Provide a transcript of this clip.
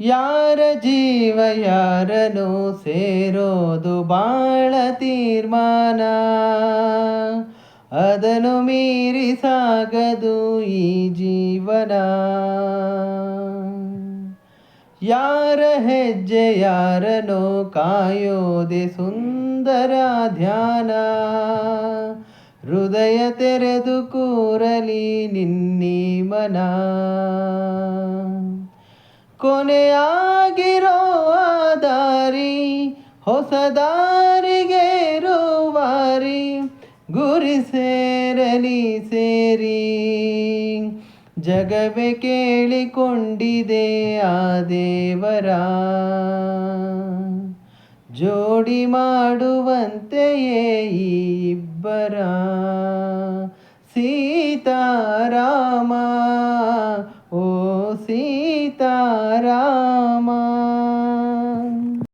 ಯಾರ ಜೀವ ಯಾರನು ಸೇರೋದು ಬಾಳ ತೀರ್ಮಾನ. ಅದನ್ನು ಮೀರಿ ಸಾಗದು ಈ ಜೀವನ. ಯಾರ ಹೆಜ್ಜೆ ಯಾರನೋ ಕಾಯೋದೆ ಸುಂದರ ಧ್ಯಾನ. ಹೃದಯ ತೆರೆದು ಕೂರಲಿ ನಿನ್ನೀ ಮನ. ಕೊನೆಯಾಗಿರೋ ದಾರಿ ಹೊಸ ದಾರಿಗೆ ರೂವಾರಿ ಗುರಿ ಸೇರಲಿ ಸೇರಿ. ಜಗವೇ ಕೇಳಿಕೊಂಡಿದೆ ಆ ದೇವರ, ಜೋಡಿ ಮಾಡುವಂತೆಯೇ ಇಬ್ಬರ. ಸೀತಾರಾಮ ಓ ಸೀತಾರಾಮ